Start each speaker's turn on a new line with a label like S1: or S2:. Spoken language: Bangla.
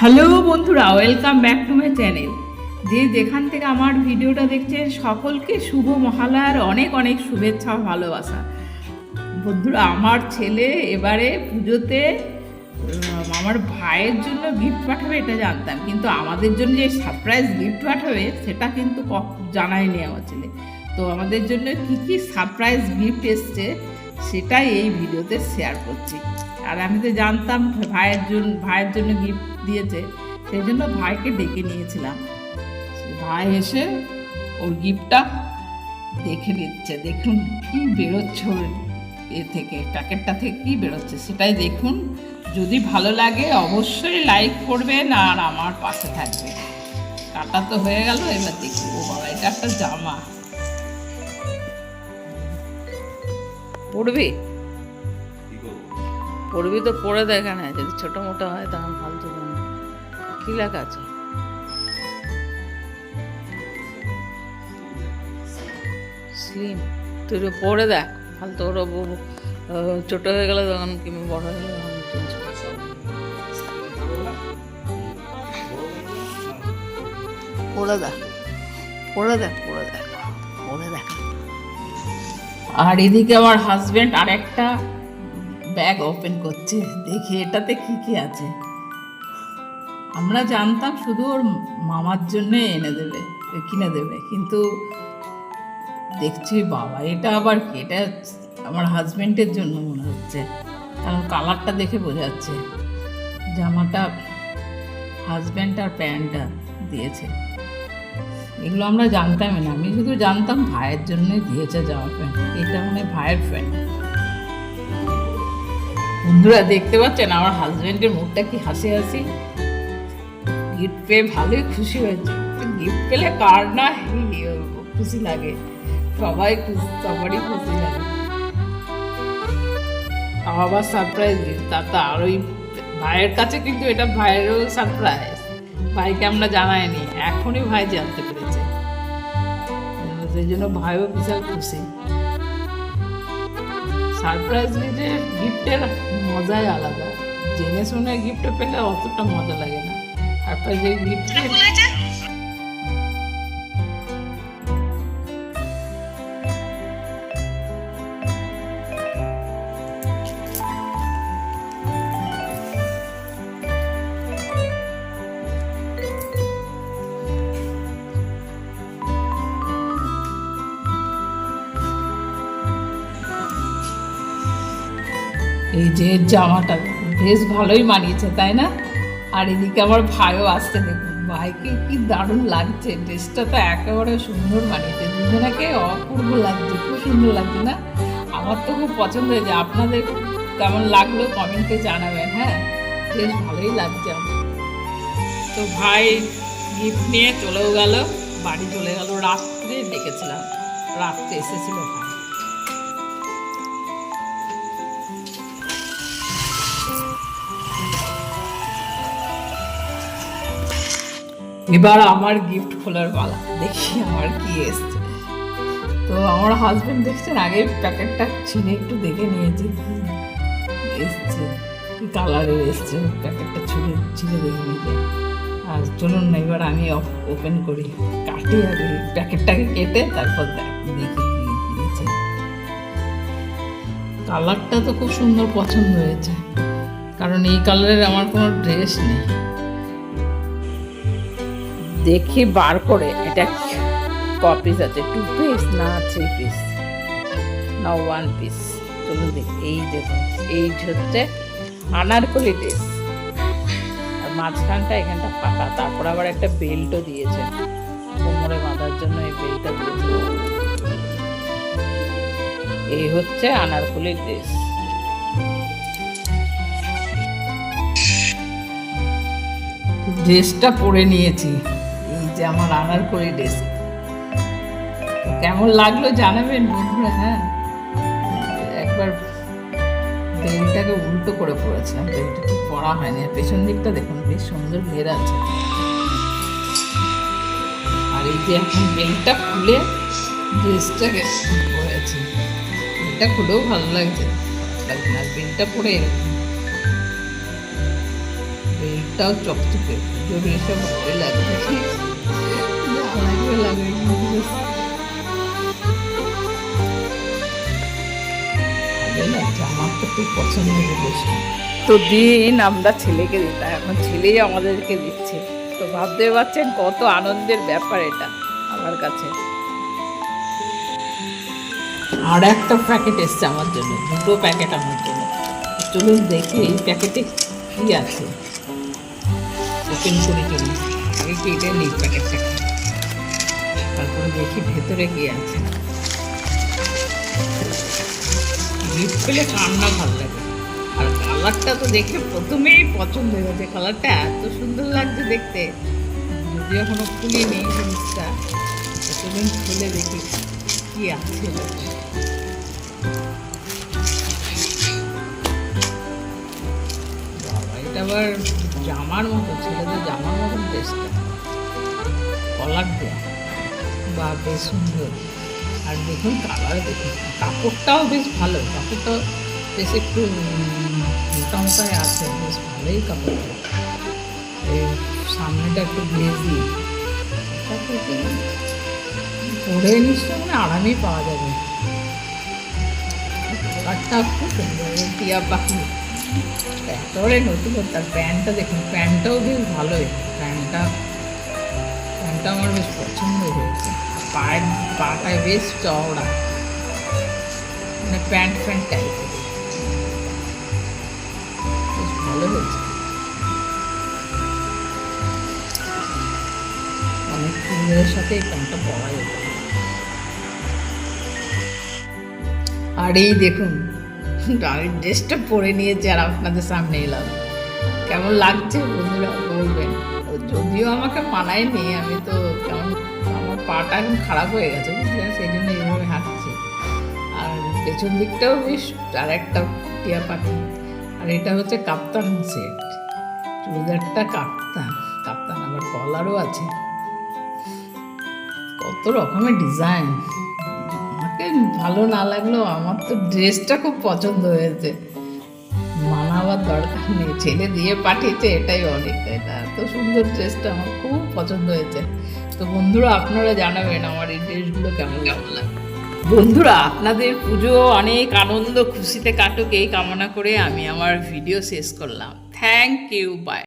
S1: হ্যালো বন্ধুরা, welcome back to my channel. যে যেখান থেকে আমার ভিডিওটা দেখছেন, সকলকে শুভ মহালয়ার অনেক অনেক শুভেচ্ছা ভালোবাসা। বন্ধুরা, আমার ছেলে এবারে পুজোতে আমার ভাইয়ের জন্য গিফট পাঠাবে, এটা জানতাম। কিন্তু আমাদের জন্য যে সারপ্রাইজ গিফট পাঠাবে, সেটা কিন্তু জানায়নি আমার ছেলে। তো আমাদের জন্য কি কি সারপ্রাইজ গিফট এসছে, সেটাই এই ভিডিওতে শেয়ার করছি। আর আমি তো জানতাম, ভাইয়ের জন্য ভাইয়ের জন্য গিফট দিয়েছে, সেই জন্য ভাইকে ডেকে নিয়েছিলাম। ভাই এসে ওর গিফটটা দেখে নিচ্ছে। দেখুন কি বেরোচ্ছে ওর এ থেকে, প্যাকেটটা থেকে কি বেরোচ্ছে, সেটাই দেখুন। যদি ভালো লাগে অবশ্যই লাইক করবেন আর আমার পাশে থাকবে কাটা তো হয়ে গেল, এবার দেখি। ও বাবা, এটা একটা জামা। পড়বি? পড়বি তো পড়ে দেখা না, যদি ছোট মোটো হয় তখন ফালতু দাম কি লেখা আছে? স্লিম। তুই পড়ে দেখ, ফালতু ওরা ছোট হয়ে গেলে তখন কিংবা বড় হয়ে গেলে দেখ দেখ দেখ দেখ। আর এদিকে আমার হাজবেন্ড আর একটা ব্যাগ ওপেন করছে, দেখি এটাতে কি কি আছে। আমরা জানতাম শুধু ওর মামার জন্য এনে দেবে, কিনে দেবে, কিন্তু দেখছি বাবা, এটা আবার কি? এটা আমার হাজব্যান্ডের জন্য মনে হচ্ছে। কারণ কালারটা দেখে বোঝা যাচ্ছে। জামাটা হাজব্যান্ড আর প্যান্টটা দিয়েছে। এগুলো আমরা জানতামই না। আমি শুধু জানতাম ভাইয়ের জন্যই দিয়েছে জামা প্যান্ট এটা মানে ভাইয়ের প্যান্ট বন্ধুরা দেখতে পাচ্ছেন আমার হাজবেন্ডের মুখটা কি হাসি হাসি? গিফট পেয়ে ভালোই খুশি হয়েছে। গিফট পেলে কার না খুশি লাগে। সবাই খুশি, সবারই খুশি লাগে। আবার সারপ্রাইজ তার তো আরোই ভাইয়ের কাছে কিন্তু এটা ভাইয়েরও সারপ্রাইজ ভাইকে আমরা জানাইনি। এখনই ভাই জানতে পেরেছে। সেই জন্য ভাইও বিশাল খুশি। সারপ্রাইজ গিফটের গিফটের মজাই আলাদা। জেনে শুনে গিফট পেলে অতটা মজা লাগে না। তারপর যে গিফট এই যে জামাটা বেশ ভালোই মানিয়েছে, তাই না? আর এদিকে আমার ভাইও আসছে, দেখুন। ভাইকে কি দারুণ লাগছে, ড্রেসটা তো একেবারে সুন্দর মানিয়েছে। দুজনাকে অপূর্ব লাগছে, খুব সুন্দর লাগছে, না? আমার তো খুব পছন্দ হয়েছে। আপনাদের কেমন লাগল কমেন্টে জানাবেন হ্যাঁ? বেশ ভালোই লাগছে আমার। তো ভাই গিফট নিয়ে চলেও গেল, বাড়ি চলে গেল, রাত্রে ডেকেছিলাম রাত্রে এসেছিল। ভাই এবার আমার গিফট খোলার পালা। দেখি আমার কি এসছে। তো আমার হাজবেন্ড দেখছেন, আগে প্যাকেটটা ছিঁড়ে একটু দেখে নিয়েছে। এসছে, কি কালারের এসছে, প্যাকেটটা ছিঁড়ে ছিঁড়ে দেখে নিয়েছে আর চলুন না, এবার আমি ওপেন করি। কাটি আগে প্যাকেটটাকে কেটে তারপর দেখি কালারটা তো খুব সুন্দর পছন্দ হয়েছে। কারণ এই কালারের আমার কোনো ড্রেস নেই। দেখি বার করে, এটা ক? আছে টু পিস না থ্রি পিস না ওয়ান পিস চলুন এই দেখুন, এই হচ্ছে আনারকলি ড্রেস আর মাঝখানটা, এখানটা ফাঁকা তারপর আবার একটা বেল্টও দিয়েছে। কোমরে বাঁধার জন্য এই বেল্টটা দিয়েছে। এই হচ্ছে আনারকলি ড্রেস ড্রেসটা পরে নিয়েছি। যে আমার আনার করে ড্রেস কেমন লাগল জানাবেন বন্ধুরা হ্যাঁ? একবার বেলটাকে উল্টো করে পড়েছিলাম বেলটা ঠিক পড়া হয়নি। আর পেছন দিকটা দেখুন, বেশ সুন্দর ঘের আছে। আর এই যে এখন বেলটা খুলে ড্রেসটাকে পরেছি বেলটা খুলেও ভালো লাগছে। লাগছে না বেলটা পরে শরীরটাও চকচকে জোরে এসে ভালো লাগছে। তো দিন আমরা ছেলেকে দিতাম, এখন ছেলেই আমাদেরকে দিচ্ছে। তো ভাবতে পারছেন কত আনন্দের ব্যাপার এটা আমার কাছে। আর একটা প্যাকেট এসছে আমার জন্য, দুটো প্যাকেট আমার জন্য। চলুন দেখি এই প্যাকেটে কি আছে। ওপেন করে চলুন। আগে কেটে নিই প্যাকেটটাকে তারপরে দেখি ভেতরে কি আছে। গিফট পেলে কান্না ভালো লাগে। আর কালারটা তো দেখে প্রথমেই পছন্দ হয়ে গেছে। কালারটা এত সুন্দর লাগছে দেখতে। যদি এখনও খুলিনি জিনিসটা। চলুন খুলে দেখি কি আছে। বাবা, এটা আবার জামার মতো ছেলেদের জামার মতন টেস্টটা কলার দেওয়া বা বেশ সুন্দর। আর দেখুন কালার দেখুন কাপড়টাও বেশ ভালো। কাপড়টাও বেশ একটু উম, মোটা মোটায় আছে বেশ ভালোই কাপড়টা এই সামনেটা একটু ভেজি পরে নিশ্চয় মানে আরামেই পাওয়া যাবে। কালারটা খুব সুন্দর টিয়া পাখি। একেবারে নতুন তার প্যান্টটা দেখুন, প্যান্টটাও বেশ ভালোই। প্যান্টটা প্যান্টটা আমার বেশ পছন্দ হয়েছে। পায়ের, পাটায় বেশ চওড়া। মানে প্যান্ট প্যান্ট টাইপের বেশ ভালো হয়েছে। অনেক ফুলের সাথে এই প্যান্টটা পরা আর এই দেখুন আমি ড্রেসটা পরে নিয়েছি আর আপনাদের সামনে এলাম। কেমন লাগছে বন্ধুরা বলবেন। যদিও আমাকে মানায়নি, আমি তো কেমন আমার পাটা এখন খারাপ হয়ে গেছে, বুঝলেন? সেই জন্য এইভাবে হাঁটছি। আর পেছন দিকটাও বেশ আর একটা টিয়া পাখি। আর এটা হচ্ছে কাপ্তান সেট চুড়িদারটা কাপ্তান। কাপ্তান আবার কলারও আছে। কত রকমের ডিজাইন ভালো না লাগলেও আমার তো ড্রেসটা খুব পছন্দ হয়েছে। মানাবার দরকার নেই, ছেলে দিয়ে পাঠিয়েছে, এটাই অনেক, এটা এত সুন্দর ড্রেসটা আমার খুব পছন্দ হয়েছে। তো বন্ধুরা, আপনারা জানাবেন আমার এই ড্রেসগুলো কেমন কেমন লাগে বন্ধুরা, আপনাদের পুজো অনেক আনন্দ, খুশিতে কাটুক, এই কামনা করে আমি আমার ভিডিও শেষ করলাম। Thank you, bye.